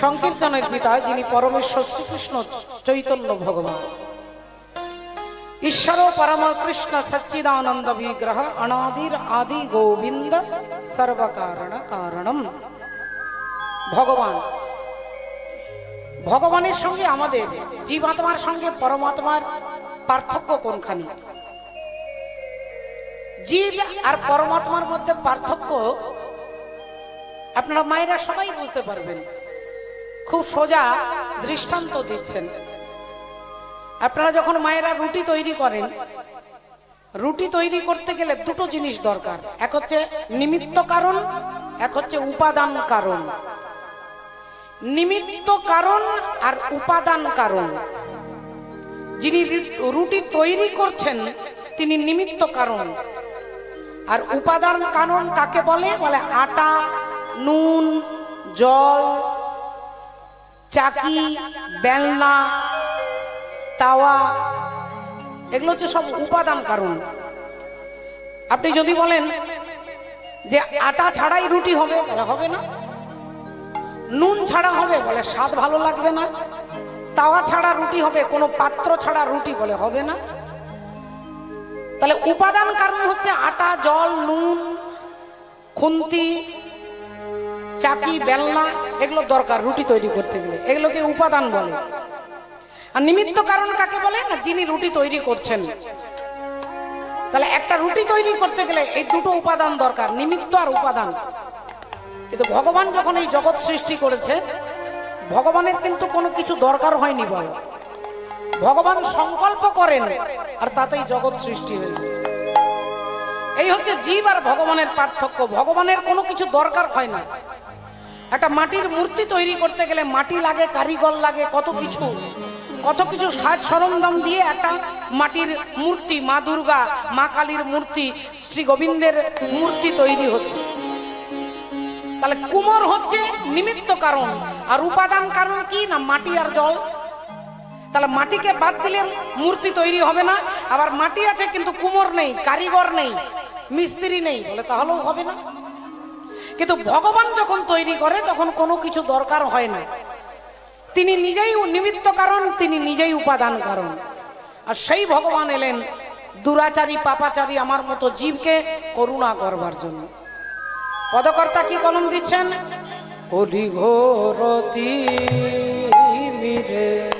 সংকীর্তনের পিতা যিনি পরমেশ্বর শ্রীকৃষ্ণ চৈতন্য ভগবান। ঈশ্বর পরম কৃষ্ণ সচ্চিদানন্দ বিগ্রহ অনাদির আদি গোবিন্দ সর্বকারণ কারণম। ভগবান, ভগবানের সঙ্গে আমাদের জীবাত্মার সঙ্গে পরমাত্মার পার্থক্য কোনখানি? জীব আর পরমাত্মার মধ্যে পার্থক্য আপনারা মায়েরা সবাই বুঝতে পারবেন। খুব সোজা দৃষ্টান্ত দিচ্ছেন। আপনারা যখন মায়েরা রুটি তৈরি করেন, রুটি তৈরি করতে গেলে দুটো জিনিস দরকার। এক হচ্ছে নিমিত্ত কারণ, এক হচ্ছে উপাদান কারণ। নিমিত্ত কারণ আর উপাদান কারণ। যিনি রুটি তৈরি করছেন, তিনি নিমিত্ত কারণ। আর উপাদান কারণ কাকে বলে? বলে আটা, নুন, জল চাকি, বেলনা, তাওয়া, এগুলো হচ্ছে সব উপাদান কারণ। আপনি যদি বলেন যে আটা ছাড়াই রুটি হবে, বলে হবে না। নুন ছাড়া হবে, বলে স্বাদ ভালো লাগবে না। তাওয়া ছাড়া রুটি হবে, কোনো পাত্র ছাড়া রুটি, বলে হবে না। তাহলে উপাদান কারণ হচ্ছে আটা, জল, নুন, খুন্তি চাকি, বেলনা, এগুলো দরকার রুটি তৈরি করতে গেলে। এগুলোকে উপাদান বলে। আর নিমিত্ত কারণ কাকে বলে? না, যিনি রুটি তৈরি করছেন। তাহলে একটা রুটি তৈরি করতে গেলে এই দুটো উপাদান দরকার, নিমিত্ত আর উপাদান। কিন্তু ভগবান যখন এই জগৎ সৃষ্টি করেছে, ভগবানের কিন্তু কোনো কিছু দরকার হয়নি বল। ভগবান সংকল্প করেন, আর তাতেই জগৎ সৃষ্টি হয়েছে এই হচ্ছে জীব আর ভগবানের পার্থক্য। ভগবানের কোনো কিছু দরকার হয় না। একটা মাটির মূর্তি তৈরি করতে গেলে মাটি লাগে, কারিগর লাগে, কত কিছু। কত কিছু সাজ সরঞ্জাম দিয়ে একটা মাটির মূর্তি, মা দুর্গা, মা কালীর মূর্তি, শ্রী গোবিন্দের মূর্তি তৈরি হচ্ছে। তাহলে কুমোর হচ্ছে নিমিত্ত কারণ। আর উপাদান কারণ কি না মাটি আর জল? তাহলে মাটিকে বাদ দিলে মূর্তি তৈরি হবে না। আবার মাটি আছে কিন্তু কুমোর নেই, কারিগর নেই, মিস্ত্রি নেই। বলে তাহলেও হবে না। কিন্তু ভগবান যখন তৈরি করে, তখন কোনো কিছু দরকার হয় না। তিনি নিজেই নিমিত্ত কারণ, তিনি নিজেই উপাদান কারণ। আর সেই ভগবান এলেন দুরাচারী, পাপাচারী, আমার মতো জীবকে করুণা করবার জন্য। পদকর্তা কি কলম দিচ্ছেন? হরি ঘোরতি মিরে।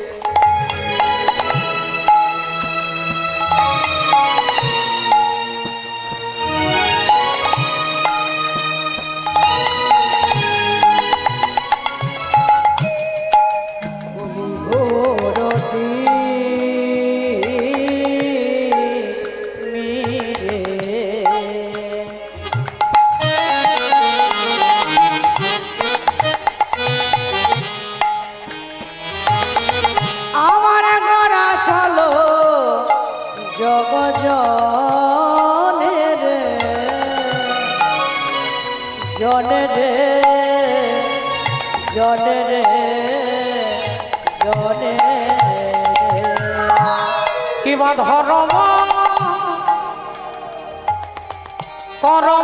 ধরম। করম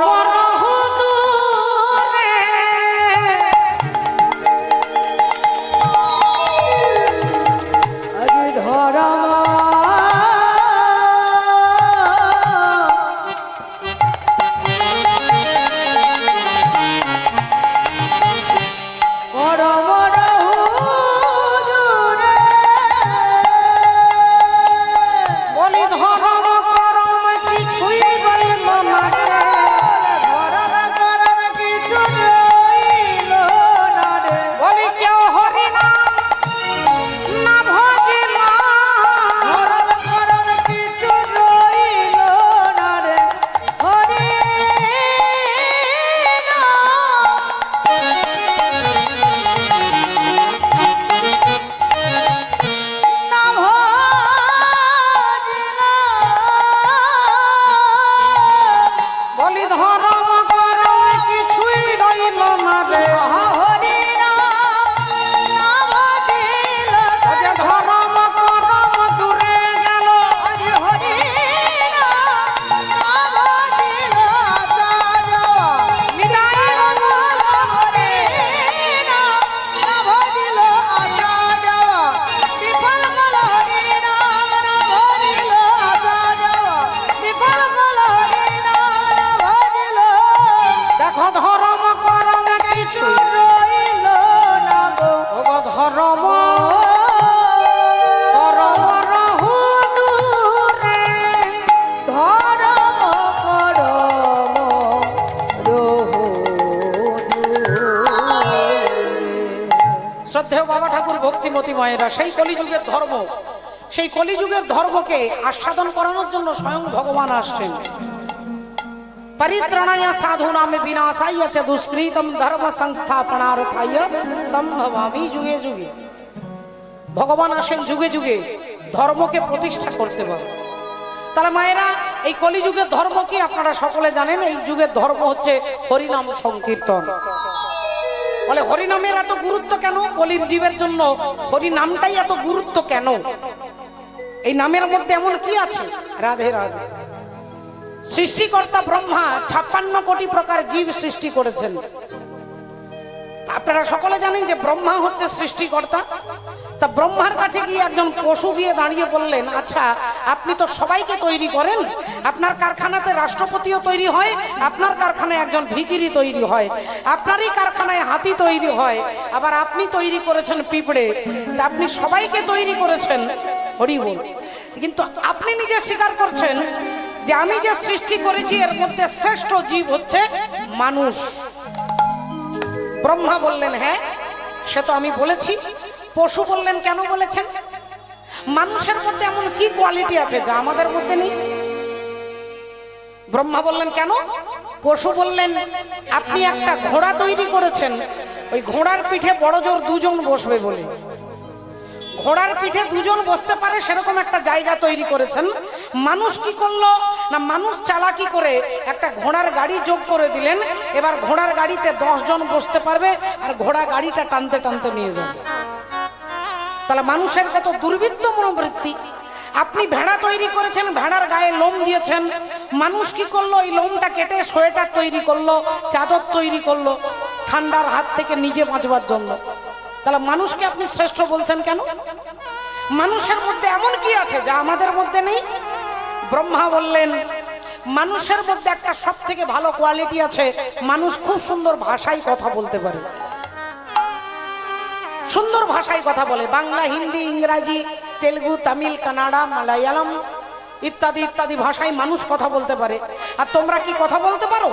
ঠাকুর মায়েরা, সেই কলিযুগের ধর্ম, সেই কলিযুগের ধর্মকে আস্বাদন করানোর জন্য স্বয়ং ভগবান আসছেন। সাধু নামে দুষ্কৃতম ধর্ম যুগে যুগে। ভগবান আসেন যুগে যুগে, ধর্মকে প্রতিষ্ঠা করতে পারে তাহলে মায়েরা, এই কলিযুগের ধর্ম কি আপনারা সকলে জানেন? এই যুগের ধর্ম হচ্ছে হরিনাম সংকীর্তন। বলে, হরিনামের এত গুরুত্ব কেন? কলির জীবের জন্য হরিনামটাই এত গুরুত্ব কেন? এই নামের মধ্যে এমন কি আছে? রাধে রাধে। সৃষ্টিকর্তা ব্রহ্মা ছাপ্পান্ন কোটি প্রকার জীব সৃষ্টি করেছেন। আপনারা সকলে জানেন যে ব্রহ্মা হচ্ছে সৃষ্টিকর্তা। তা ব্রহ্মার কাছে গিয়ে একজন পশু গিয়ে দাঁড়িয়ে বললেন আচ্ছা আপনি তো সবাইকে তৈরি করেন। আপনার কারখানাতে রাষ্ট্রপতিও তৈরি হয়, আপনার কারখানায় একজন ভিকিরি তৈরি হয়, আপনারই কারখানায় হাতি তৈরি হয়, আবার আপনি তৈরি করেছেন পিঁপড়ে। তা আপনি সবাইকে তৈরি করেছেন। হরি বল। কিন্তু আপনি নিজে স্বীকার করছেন যে আমি যে সৃষ্টি করেছি, এর মধ্যে শ্রেষ্ঠ জীব হচ্ছে মানুষ। ব্রহ্মা বললেন হ্যাঁ সে তো আমি বলেছি। পশু বললেন, কেন বলেছেন? মানুষের মধ্যে এমন কি কোয়ালিটি আছে যা আমাদের মধ্যে নেই? ব্রহ্মা বললেন, কেন? পশু বললেন, আপনি একটা ঘোড়া তৈরি করেছেন। ওই ঘোড়ার পিঠে বড় জোর দুজন বসবে বলে। ঘোড়ার পিঠে দুজন বসতে পারে সেরকম একটা জায়গা তৈরি করেছেন। মানুষ কি করল না মানুষ চালাকি করে একটা ঘোড়ার গাড়ি যোগ করে দিলেন। এবার ঘোড়ার গাড়িতে জন বসতে পারবে আর ঘোড়া গাড়িটা টানতে টানতে নিয়ে যাবে। তাহলে মানুষের কত দুর্বৃত্ত মনোবৃত্তি? আপনি ভেড়া তৈরি করেছেন, ভেড়ার গায়ে লোম দিয়েছেন। মানুষ কি করল? এই লোমটা কেটে সোয়েটার তৈরি করল, চাদর তৈরি করল, ঠান্ডার হাত থেকে নিজে বাঁচবার জন্য। তাহলে মানুষকে আপনি শ্রেষ্ঠ বলছেন কেন? মানুষের মধ্যে এমন কি আছে যা আমাদের মধ্যে নেই? ব্রহ্মা বললেন, মানুষের মধ্যে একটা সব থেকে ভালো কোয়ালিটি আছে, মানুষ খুব সুন্দর ভাষায় কথা বলতে পারে। সুন্দর ভাষায় কথা বলে, বাংলা, হিন্দি, ইংরাজি, তেলুগু, তামিল, কানাডা, মালায়ালাম, ইত্যাদি ইত্যাদি ভাষায় মানুষ কথা বলতে পারে। আর তোমরা কি কথা বলতে পারো?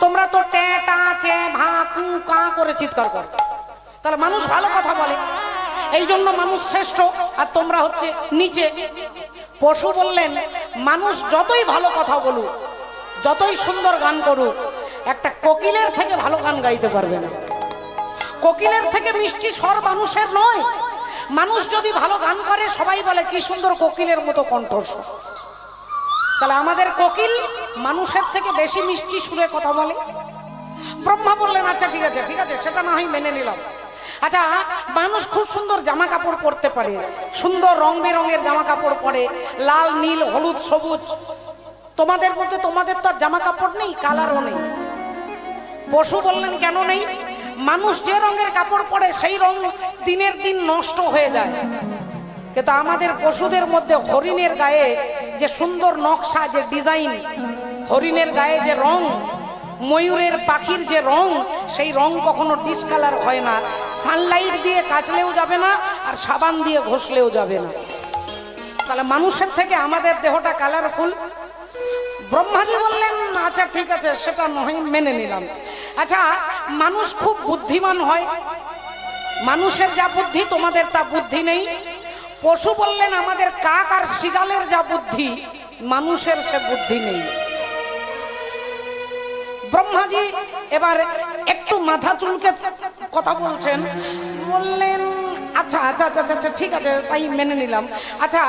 তোমরা তো করে চিৎকার করো। তাহলে মানুষ ভালো কথা বলে। এই জন্য মানুষ শ্রেষ্ঠ। আর তোমরা হচ্ছে নিচে। পশু বললেন, মানুষ যতই ভালো কথা বলুক, যতই সুন্দর গান করুক, একটা কোকিলের থেকে ভালো গান গাইতে পারবে না। কোকিলের থেকে মিষ্টি স্বর মানুষের নয়। মানুষ যদি ভালো গান করে, সবাই বলে, কি সুন্দর কোকিলের মতো কণ্ঠস্বর। তাহলে আমাদের কোকিল মানুষের থেকে বেশি মিষ্টি সুরে কথা বলে? ব্রহ্মা বললেন আচ্ছা ঠিক আছে ঠিক আছে, সেটা না হয় মেনে নিলাম। আচ্ছা মানুষ খুব সুন্দর জামা কাপড় পরতে পারে। সুন্দর রং বেরঙের জামা কাপড় পরে, লাল, নীল, হলুদ, সবুজ। তোমাদের মধ্যে তোমাদের তো আর জামা কাপড় নেই, কালারও নেই। পশু বললেন, কেন নেই? মানুষ যে রঙের কাপড় পরে, সেই রং দিনের দিন নষ্ট হয়ে যায়। কিন্তু আমাদের পশুদের মধ্যে হরিণের গায়ে যে সুন্দর নকশা, যে ডিজাইন, হরিণের গায়ে যে রং, ময়ূরের পাখির যে রং, সেই রং কখনো ডিসকালার হয় না। সানলাইট দিয়ে কাচলেও যাবে না আর সাবান দিয়ে ঘষলেও যাবে না। তাহলে মানুষের থেকে আমাদের দেহটা কালারফুল ব্রহ্মাজি বললেন আচ্ছা ঠিক আছে, সেটা নয়, মেনে নিলাম। আচ্ছা মানুষ খুব বুদ্ধিমান হয়। মানুষের যা বুদ্ধি, তোমাদের তা বুদ্ধি নেই। পশু বললেন, আমাদের কাক আর শিগালের যা বুদ্ধি, মানুষের সে বুদ্ধি নেই। ব্রহ্মাজি এবার একটু মাথা চুলকে কথা বলছেন। বললেন আচ্ছা আচ্ছা আচ্ছা আচ্ছা ঠিক আছে, তাই মেনে নিলাম। আচ্ছা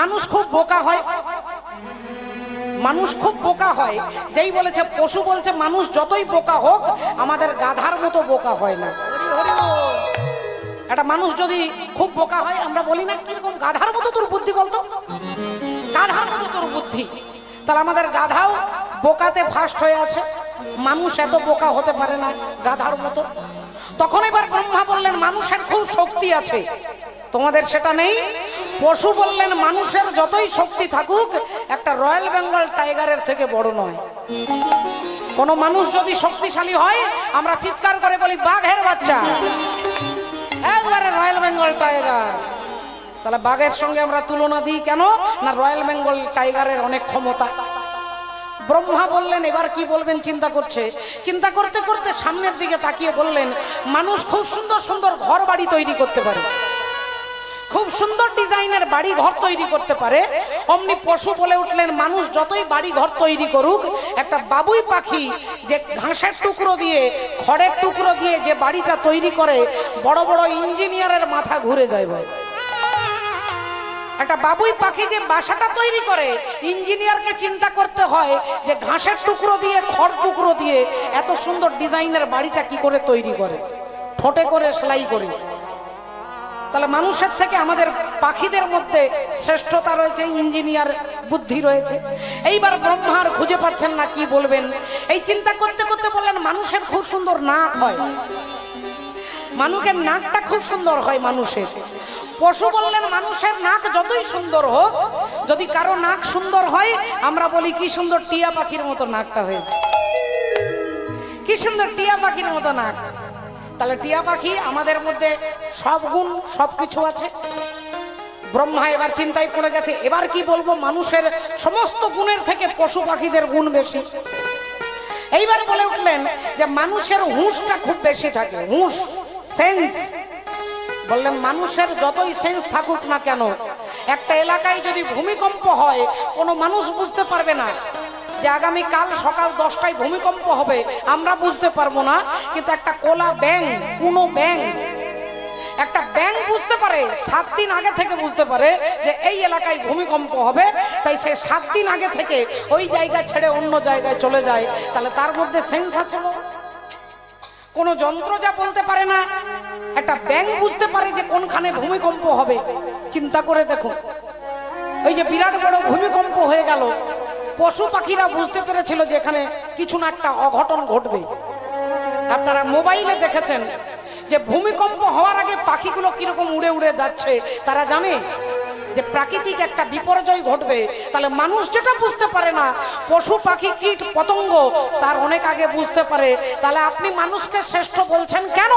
মানুষ খুব বোকা হয়। মানুষ খুব বোকা হয়। যেই বলেছে পশু বলছে, মানুষ যতই বোকা হোক, আমাদের গাধার মতো বোকা হয় না। একটা মানুষ যদি খুব বোকা হয়, আমরা বলি না কীরকম গাধার মতো তোর বুদ্ধি বলতো? গাধার মতো তোর বুদ্ধি। তাহলে আমাদের গাধাও বোকাতে ফার্স্ট হয়ে আছে। মানুষ এত বোকা হতে পারে না গাধার মতো। তখন এবার ব্রহ্মা বললেন, মানুষের খুব শক্তি আছে। তোমাদের সেটা নেই? পশু বললেন, মানুষের যতই শক্তি থাকুক, একটা রয়্যাল বেঙ্গল টাইগারের থেকে বড় নয়। কোনো মানুষ যদি শক্তিশালী হয়, আমরা চিৎকার করে বলি, বাঘের বাচ্চা, একবারে রয়্যাল বেঙ্গল টাইগার। তাহলে বাঘের সঙ্গে আমরা তুলনা দিই কেন? না রয়্যাল বেঙ্গল টাইগারের অনেক ক্ষমতা। ব্রহ্মা বললেন, এবার কি বলবেন চিন্তা করছে? চিন্তা করতে করতে সামনের দিকে তাকিয়ে বললেন, মানুষ খুব সুন্দর সুন্দর ঘর বাড়ি তৈরি করতে পারে। খুব সুন্দর ডিজাইনের বাড়ি ঘর তৈরি করতে পারে। অমনি পশু বলে উঠলেন, মানুষ যতই বাড়ি ঘর তৈরি করুক, একটা বাবুই পাখি যে ঘাসের টুকরো দিয়ে, খড়ের টুকরো দিয়ে যে বাড়িটা তৈরি করে, বড় বড় ইঞ্জিনিয়ারের মাথা ঘুরে যায় ভাই। একটা বাবুই পাখি যে বাসাটা তৈরি করে, ইঞ্জিনিয়ারকে চিন্তা করতে হয় যে ঘাসের টুকরো দিয়ে, খড় টুকরো দিয়ে এত সুন্দর ডিজাইনের বাড়িটা কি করে তৈরি করে? ঠোঁটে করে সেলাই করে। তাহলে মানুষের থেকে আমাদের পাখিদের মধ্যে শ্রেষ্ঠতা রয়েছে, ইঞ্জিনিয়ার বুদ্ধি রয়েছে। এইবার ব্রহ্মার খুঁজে পাচ্ছেন না কি বলবেন। এই চিন্তা করতে করতে বললেন, মানুষের খুব সুন্দর নাক হয়। মানুষের নাকটা খুব সুন্দর হয় মানুষের। পশু বললেন, মানুষের নাক যতই সুন্দর হোক, যদি কারও নাক সুন্দর হয়, আমরা বলি, কি সুন্দর টিয়া পাখির মতো নাকটা হয়েছে। কি সুন্দর টিয়া পাখির মতো নাক। তাহলে টিয়া পাখি আমাদের মধ্যে সব গুণ, সব কিছু আছে। ব্রহ্মা এবার চিন্তায় পড়ে গেছে, এবার কি বলব, মানুষের সমস্ত গুণের থেকে পশু পাখিদের গুণ বেশি। এইবার বলে উঠলেন যে মানুষের হুঁশটা খুব বেশি থাকে, হুঁশ, সেন্স। বললেন, মানুষের যতই সেন্স থাকুক না কেন, একটা এলাকায় যদি ভূমিকম্প হয়, কোনো মানুষ বুঝতে পারবে না যে আগামী কাল সকাল দশটায় ভূমিকম্প হবে, আমরা বুঝতে পারব না, কিন্তু একটা কোলা ব্যাং কোনো ব্যাং একটা ব্যাংক বুঝতে পারে, সাত দিন আগে থেকে বুঝতে পারে যে এই এলাকায় ভূমিকম্প হবে, তাই সে সাত দিন আগে থেকে ওই জায়গা ছেড়ে অন্য জায়গায় চলে যায় তাহলে তার মধ্যে সেন্স আছে? কোনো যন্ত্র যা বলতে পারে না, একটা ব্যাংক বুঝতে পারে যে কোনখানে ভূমিকম্প হবে চিন্তা করে দেখো ওই যে বিরাট বড় ভূমিকম্প হয়ে গেল পশু পাখিরা বুঝতে পেরেছিল যে এখানে কিছু না একটা অঘটন ঘটবে। আপনারা মোবাইলে দেখেছেন যে ভূমিকম্প হওয়ার আগে পাখিগুলো কীরকম উড়ে উড়ে যাচ্ছে। তারা জানে যে প্রাকৃতিক একটা বিপর্যয় ঘটবে। তাহলে মানুষ যেটা বুঝতে পারে না, পশু পাখি, কীট, পতঙ্গ, তার অনেক আগে বুঝতে পারে। তাহলে আপনি মানুষকে শ্রেষ্ঠ বলছেন কেন?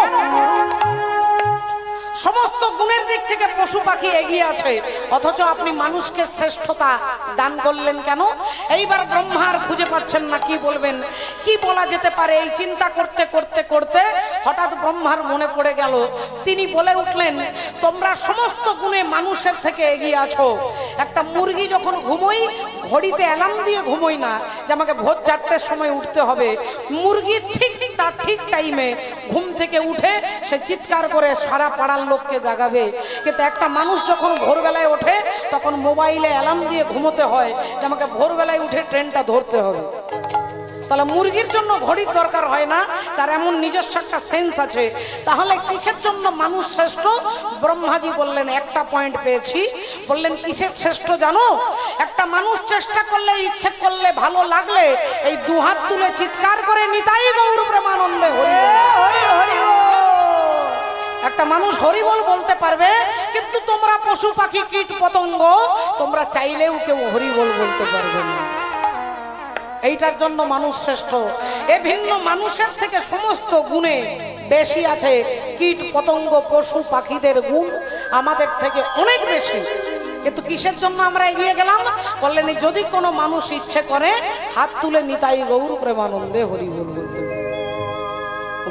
সমস্ত গুণের দিক থেকে পশু পাখি এগিয়ে আছে। অথচ আপনি মানুষকে শ্রেষ্ঠতা দান করলেন কেন? এইবার ব্রহ্মার খুঁজে পাচ্ছেন না, কি বলবেন? কি বলা যেতে পারে এই চিন্তা করতে করতে করতে? হঠাৎ ব্রহ্মার মনে পড়ে গেল, তিনি বলে উঠলেন, তোমরা সমস্ত গুণে মানুষের থেকে এগিয়ে আছো। একটা মুরগি যখন ঘুমোই, ঘড়িতে অ্যালার্ম দিয়ে ঘুমোই না, যে আমাকে ভোর চারটের সময় উঠতে হবে। মুরগি ঠিক তার ঠিক টাইমে ঘুম থেকে উঠে সে চিৎকার করে সারা পাড়ার লোককে জাগাবে। কিন্তু একটা মানুষ যখন ভোরবেলায় ওঠে, তখন মোবাইলে অ্যালার্ম দিয়ে ঘুমোতে হয় যে আমাকে ভোরবেলায় উঠে ট্রেনটা ধরতে হবে। তাহলে মুরগির জন্য ঘড়ির দরকার হয় না, তার এমন নিজস্ব একটা সেন্স আছে। তাহলে কিসের জন্য মানুষ শ্রেষ্ঠ? ব্রহ্মাজি বললেন, একটা পয়েন্ট পেয়েছি বললেন কিসের শ্রেষ্ঠ জানো? একটা মানুষ চেষ্টা করলে ইচ্ছে করলে ভালো লাগলে এই দুহাত তুলে চিৎকার করে নিতাই গৌর প্রেমানন্দে হরি। একটা মানুষ হরিবল বলতে পারবে কিন্তু তোমরা পশু পাখি কীট পতঙ্গ তোমরা চাইলেও কেউ হরিবল বলতে পারবে না। এইটার জন্য মানুষ শ্রেষ্ঠ। এ ভিন্ন মানুষের থেকে সমস্ত গুণে বেশি আছে কীট পতঙ্গ পশু পাখিদের গুণ। আমাদের থেকে অনেক বেশি। কিন্তু কিসের জন্য আমরা এগিয়ে গেলাম? বললেন যদি কোনো মানুষ ইচ্ছে করে, হাত তুলে নিতাই গৌর প্রেমানন্দে হরি বল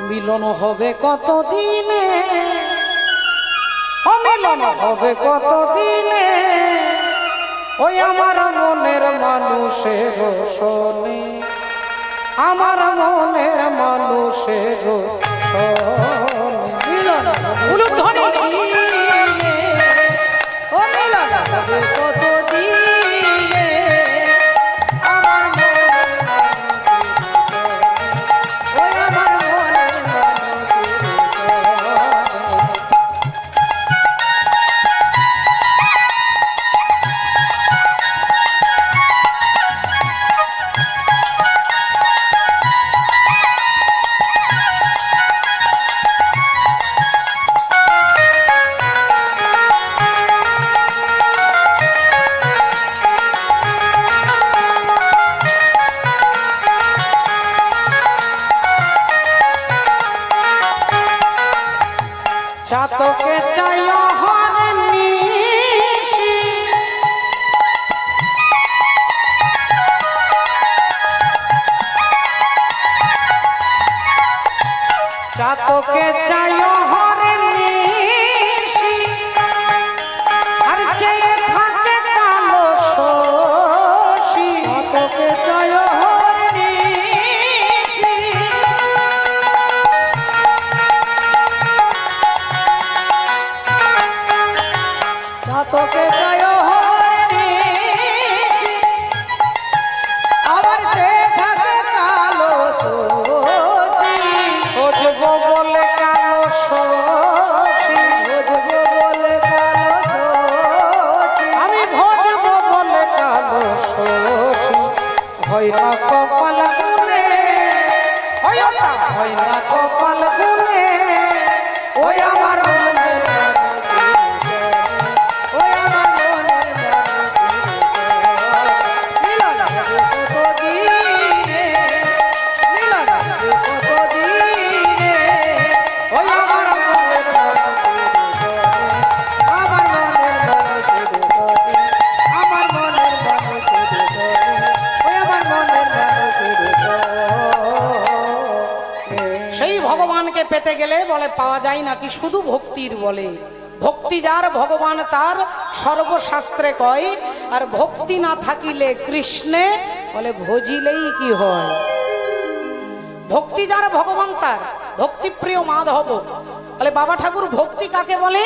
মিলন হবে কত দিনে মিলন হবে কত দিনে ওই আমার মনের মানুষের শোনে। আমার মনের মানুষের মিলন কত চাতকে চায় পেতে গেলে বলে, পাওয়া যায় নাকি? শুধু ভক্তির বলে। ভক্তি যার, ভগবান তার, সর্বশাস্ত্রে কয়, আর ভক্তি না থাকিলে কৃষ্ণে, বলে, ভজিলেই কি হয়? ভক্তি যার, ভগবান তার। ভক্তিপ্রিয় মাধব। বলে, বাবা ঠাকুর, ভক্তি কাকে বলে?